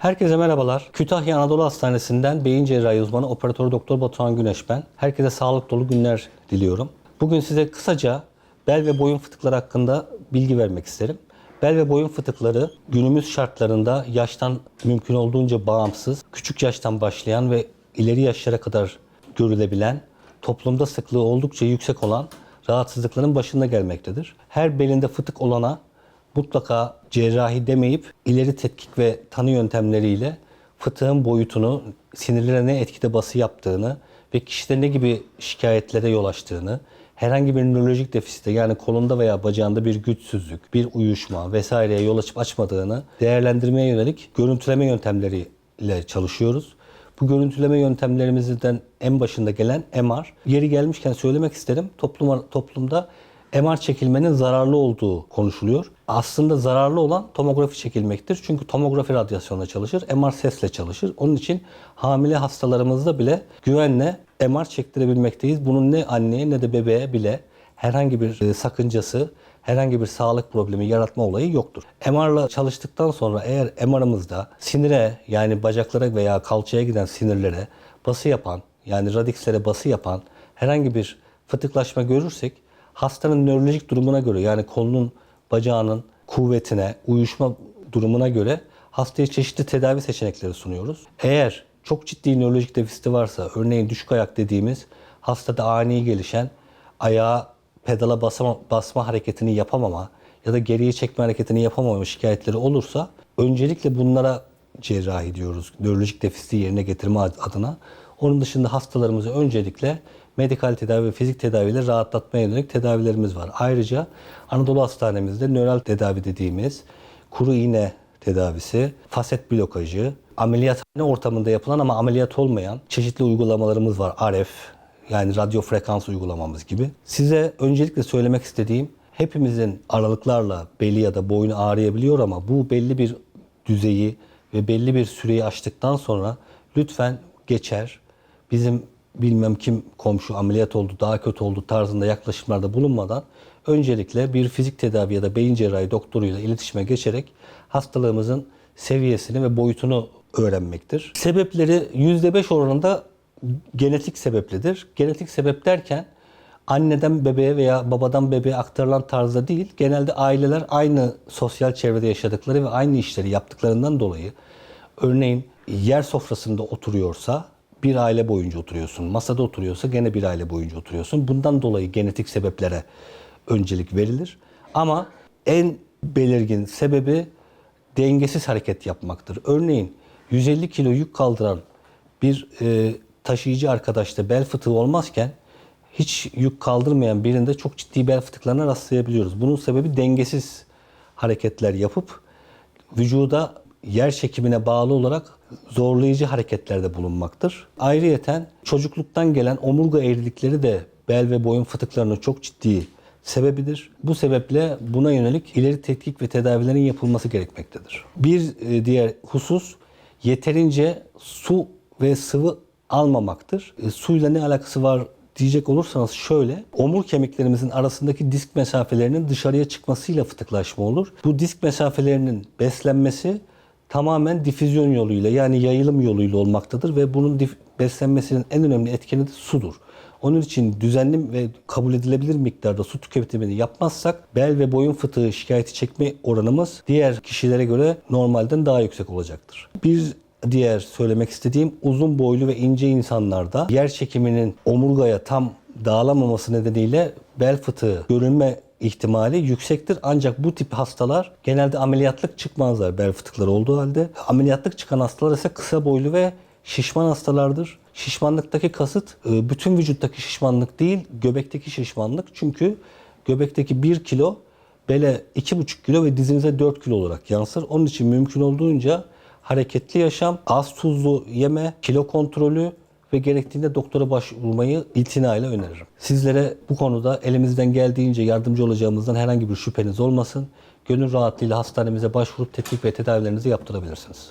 Herkese merhabalar. Kütahya Anadolu Hastanesi'nden beyin cerrahi uzmanı operatör doktor Batuhan Güneş ben. Herkese sağlık dolu günler diliyorum. Bugün size kısaca bel ve boyun fıtıkları hakkında bilgi vermek isterim. Bel ve boyun fıtıkları günümüz şartlarında yaştan mümkün olduğunca bağımsız, küçük yaştan başlayan ve ileri yaşlara kadar görülebilen, toplumda sıklığı oldukça yüksek olan rahatsızlıkların başında gelmektedir. Her belinde fıtık olana mutlaka cerrahi demeyip ileri tetkik ve tanı yöntemleriyle fıtığın boyutunu, sinirlere ne etkide bası yaptığını ve kişide ne gibi şikayetlere yol açtığını, herhangi bir nörolojik defisite yani kolunda veya bacağında bir güçsüzlük, bir uyuşma vesaireye yol açıp açmadığını değerlendirmeye yönelik görüntüleme yöntemleriyle çalışıyoruz. Bu görüntüleme yöntemlerimizden en başında gelen MR. Yeri gelmişken söylemek isterim. Toplum, toplumda MR çekilmenin zararlı olduğu konuşuluyor. Aslında zararlı olan tomografi çekilmektir. Çünkü tomografi radyasyonla çalışır, MR sesle çalışır. Onun için hamile hastalarımızda bile güvenle MR çektirebilmekteyiz. Bunun ne anneye ne de bebeğe bile herhangi bir e, sakıncası, herhangi bir sağlık problemi yaratma olayı yoktur. MR'la çalıştıktan sonra eğer MR'ımızda sinire yani bacaklara veya kalçaya giden sinirlere bası yapan yani radikslere bası yapan herhangi bir fıtıklaşma görürsek hastanın nörolojik durumuna göre yani kolunun bacağının kuvvetine, uyuşma durumuna göre hastaya çeşitli tedavi seçenekleri sunuyoruz. Eğer çok ciddi nörolojik defisiti varsa, örneğin düşük ayak dediğimiz hastada ani gelişen ayağa pedala basama, basma hareketini yapamama ya da geriye çekme hareketini yapamama şikayetleri olursa öncelikle bunlara cerrahi diyoruz. Nörolojik defisiti yerine getirme adına. Onun dışında hastalarımızı öncelikle medikal tedavi ve fizik tedaviyle rahatlatmaya yönelik tedavilerimiz var. Ayrıca Anadolu Hastanemizde nöral tedavi dediğimiz kuru iğne tedavisi, faset blokajı, ameliyathane ortamında yapılan ama ameliyat olmayan çeşitli uygulamalarımız var. RF yani radyo frekans uygulamamız gibi. Size öncelikle söylemek istediğim hepimizin aralıklarla beli ya da boynu ağrıyabiliyor ama bu belli bir düzeyi ve belli bir süreyi aştıktan sonra lütfen geçer. Bizim bilmem kim komşu ameliyat oldu, daha kötü oldu tarzında yaklaşımlarda bulunmadan öncelikle bir fizik tedavi ya da beyin cerrahi doktoruyla iletişime geçerek hastalığımızın seviyesini ve boyutunu öğrenmektir. Sebepleri %5 oranında genetik sebeplidir. Genetik sebep derken anneden bebeğe veya babadan bebeğe aktarılan tarzda değil, genelde aileler aynı sosyal çevrede yaşadıkları ve aynı işleri yaptıklarından dolayı örneğin yer sofrasında oturuyorsa bir aile boyunca oturuyorsun. Masada oturuyorsa gene bir aile boyunca oturuyorsun. Bundan dolayı genetik sebeplere öncelik verilir. Ama en belirgin sebebi dengesiz hareket yapmaktır. Örneğin 150 kilo yük kaldıran bir e, taşıyıcı arkadaşta bel fıtığı olmazken hiç yük kaldırmayan birinde çok ciddi bel fıtıklarına rastlayabiliyoruz. Bunun sebebi dengesiz hareketler yapıp vücuda yer çekimine bağlı olarak zorlayıcı hareketlerde bulunmaktır. Ayrıyeten çocukluktan gelen omurga eğrilikleri de bel ve boyun fıtıklarının çok ciddi sebebidir. Bu sebeple buna yönelik ileri tetkik ve tedavilerin yapılması gerekmektedir. Bir e, diğer husus yeterince su ve sıvı almamaktır. E, suyla ne alakası var diyecek olursanız şöyle, omur kemiklerimizin arasındaki disk mesafelerinin dışarıya çıkmasıyla fıtıklaşma olur. Bu disk mesafelerinin beslenmesi tamamen difüzyon yoluyla yani yayılım yoluyla olmaktadır ve bunun beslenmesinin en önemli etkeni de sudur. Onun için düzenli ve kabul edilebilir miktarda su tüketimini yapmazsak bel ve boyun fıtığı şikayeti çekme oranımız diğer kişilere göre normalden daha yüksek olacaktır. Bir diğer söylemek istediğim uzun boylu ve ince insanlarda yer çekiminin omurgaya tam dağılamaması nedeniyle bel fıtığı görülme ihtimali yüksektir. Ancak bu tip hastalar genelde ameliyatlık çıkmazlar bel fıtıkları olduğu halde. Ameliyatlık çıkan hastalar ise kısa boylu ve şişman hastalardır. Şişmanlıktaki kasıt e, bütün vücuttaki şişmanlık değil, göbekteki şişmanlık. Çünkü göbekteki 1 kilo bele 2,5 kilo ve dizinize 4 kilo olarak yansır. Onun için mümkün olduğunca hareketli yaşam, az tuzlu yeme, kilo kontrolü ve gerektiğinde doktora başvurmayı itinayla öneririm. Sizlere bu konuda elimizden geldiğince yardımcı olacağımızdan herhangi bir şüpheniz olmasın. Gönül rahatlığıyla hastanemize başvurup tetkik ve tedavilerinizi yaptırabilirsiniz.